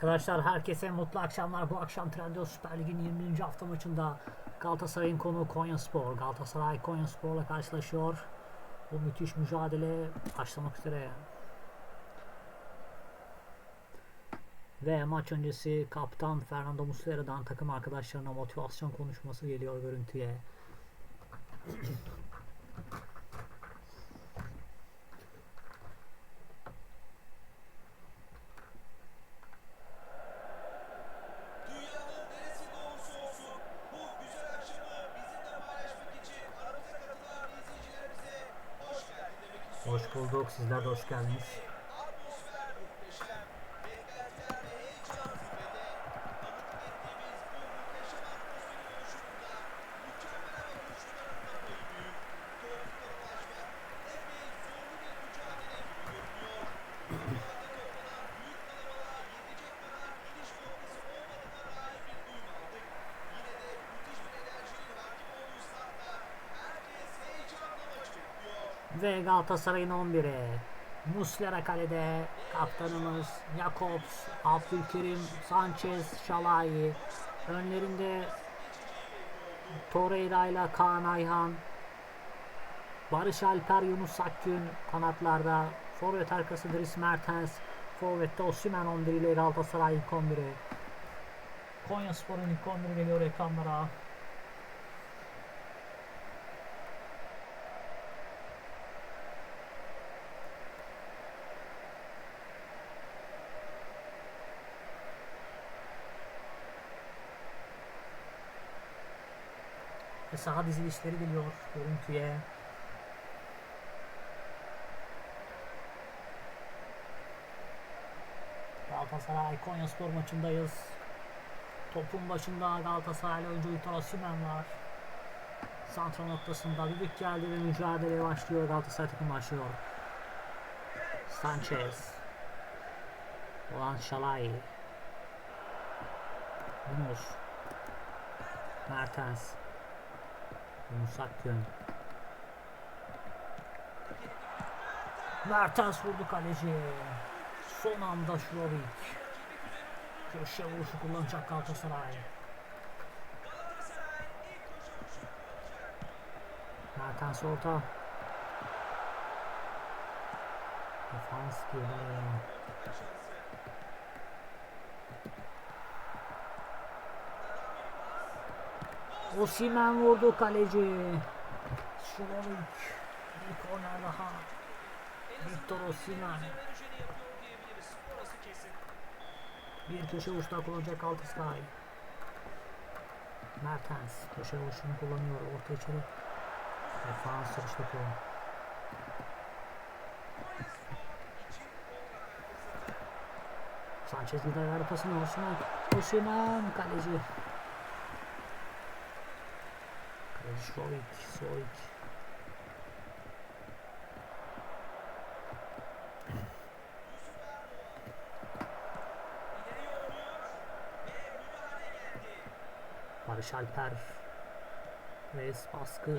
Arkadaşlar herkese mutlu akşamlar. Bu akşam Trendyol Süper Lig'in 20. hafta maçında Galatasaray'ın konuğu Konyaspor. Galatasaray Konyaspor'la karşılaşıyor. Bu müthiş mücadele başlamak üzere. Ve maç öncesi kaptan Fernando Muslera'dan takım arkadaşlarına motivasyon konuşması geliyor görüntüye. Hoş bulduk. Sizler de hoş geldiniz. Ve Galatasaray'ın 11'i. Muslera kalede, kaptanımız Jakobs, Abdülkerim, Sanchez, Şalai. Önlerinde Torreira ile Kaan Ayhan. Barış Alper, Yunus Akgün kanatlarda. Forvet arkası Dries Mertens. Forvet'te Osimhen 11 ile Galatasaray ilk 11'i. Konya Spor'un ilk 11'i geliyor ekranlara. Ve saha dizilişleri geliyor görüntüye. Galatasaray Konyaspor maçındayız. Topun başında Galatasaraylı oyuncu Vitor Osimhen var. Santra noktasında düdük geldi ve mücadele başlıyor. Galatasaray takım başlıyor. Sanchez. Olan Şalai. Yunus. Mertens. Yunus Akgün. Mertens vurdu kaleci. Son anda Şurovic. Köşe vuruşu kullanacak Galatasaray. Mertens orta. Defans girdi. Osimhen vurdu kaleci. Şurovic. Bir korner daha. Victor Osimhen. Bir köşe vuruşta kullanacak Galatasaray. Mertens köşe vuruşunu kullanıyor. Orta içeri. Defans çalıştı bu. Sanchez gider ver pasını Osimhen. Osimhen kaleci. Şovik. Şovik. Barış Alper. Reis baskı.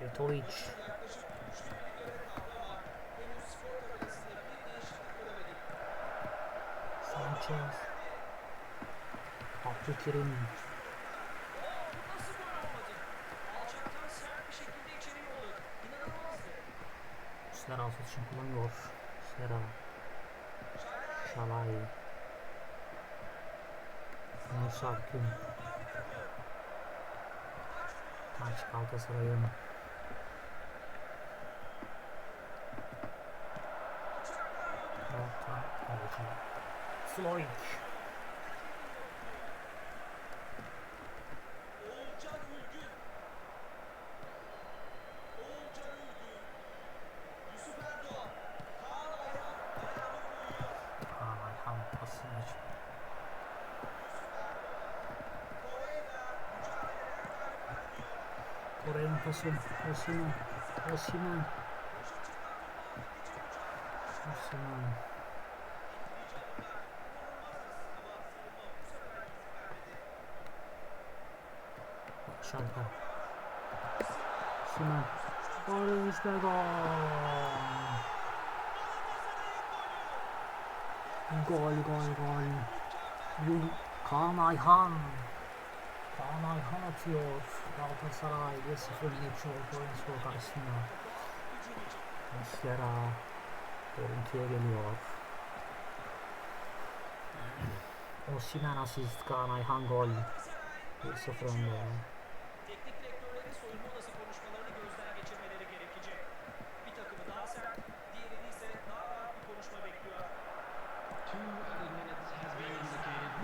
Vetovic. Sanchez. Abdülkerim. Sera alt için kullanıyor. Sera. Şalay. Musa Akgün. Taç Galatasaray'ın. Orta. Kaleci. Slovic. Ayrılıyor. Torreira'nın pası. Osimhen. Osimhen. Osimhen. Şarkı. Osimhen. Orange ve gol. Gol gol gol. Yun Kaan Ayhan. Kaan Ayhan atıyor. Galatasaray 1-0 geçiyor Konyaspor karşısında. Muslera görüntüye geliyor. Osimhen asist, Kaan Ayhan gol. 1-0 önde. Teknik direktörlerin soyunma odası konuşmalarını gözden geçirmeleri gerekecek. Bir takımı daha sert, diğerini ise daha rahat bir konuşma bekliyor.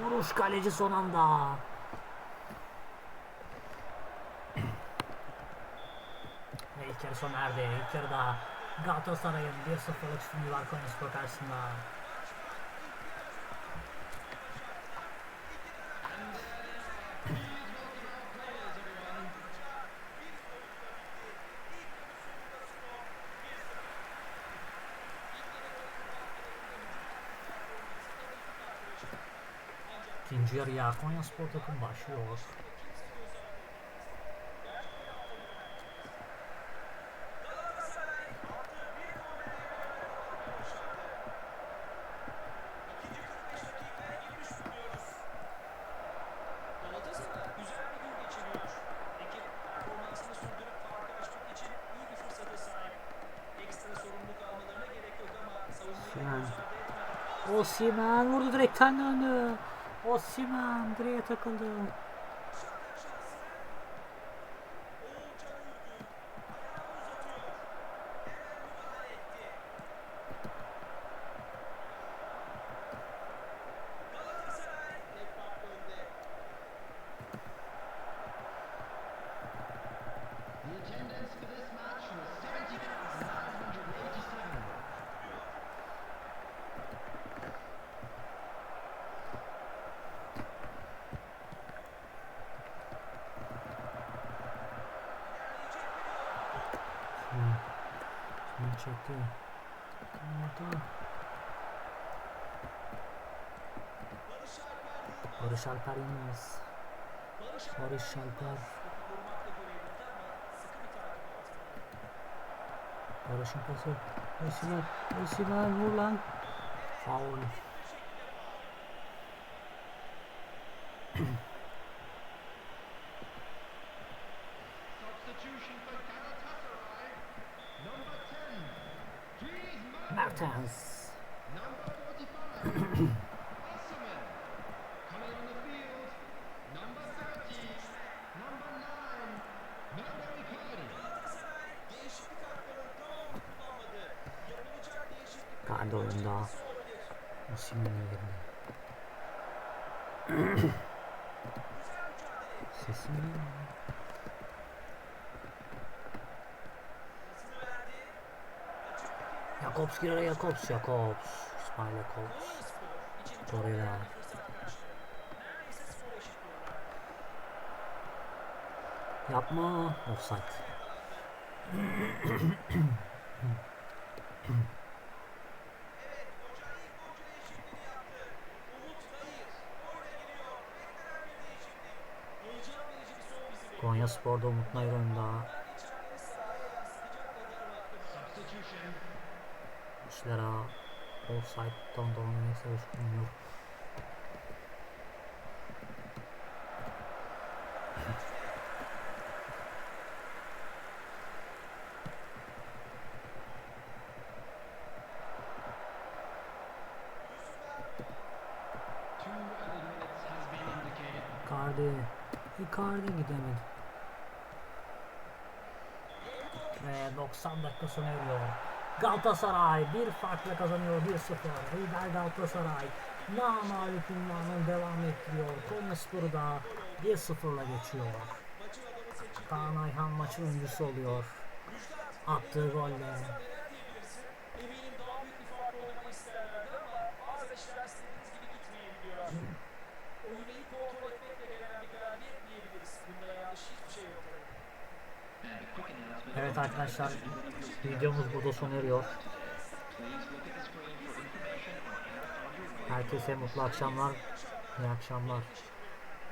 Vuruş kaleci son anda. Erdi. İlk yarıda Galatasaray'ın 1-0'lık üstünlüğü var Konyaspor karşısında. İkinci yarıya Konyaspor takım başlıyor. Etmeden Osimhen vurdu direkten döndü. Osimhen direğe takıldı. Şimdi çekti. Orada. Barış Alper Yılmaz. Barış Alper. Barış'ın pası. Osimhen. Osimhen vur lan. Faul. Kardı oyunda. Osimhen'in yerine. Sesim geliyor Jakobs girer Jakobs. Jakobs. İsmail Jakobs. Torreira. önemli bir fırsat kaçtı. Neredeyse skor eşitliği var. Yapma. Offside. Evet, hoca ilk golcü değişikliğini yaptı. Umut Nayır. Oyuna giriyor. Beklenen bir değişiklik. Heyecan verici bir son bizi bekliyor. Konya Spor'da Umut Nayır oyunda. İçeriye sahaya yansıtacak kadar rahatlık var. Substitution. İşlere offside'dan da has been indicated. Icardi. Icardi gidemedi. Ve 90 dakika sona eriyor. Galatasaray bir farkla kazanıyor 1-0. Lider Galatasaray namalip ünvanını devam ettiriyor. Konyaspor'u da 1-0'la geçiyor. Kaan Ayhan maçın oyuncusu oluyor. Attığı golle. Evet arkadaşlar videomuz burada sona eriyor. Herkese mutlu akşamlar. İyi akşamlar.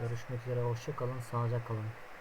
Görüşmek üzere. Hoşça kalın. Sağlıcakla kalın.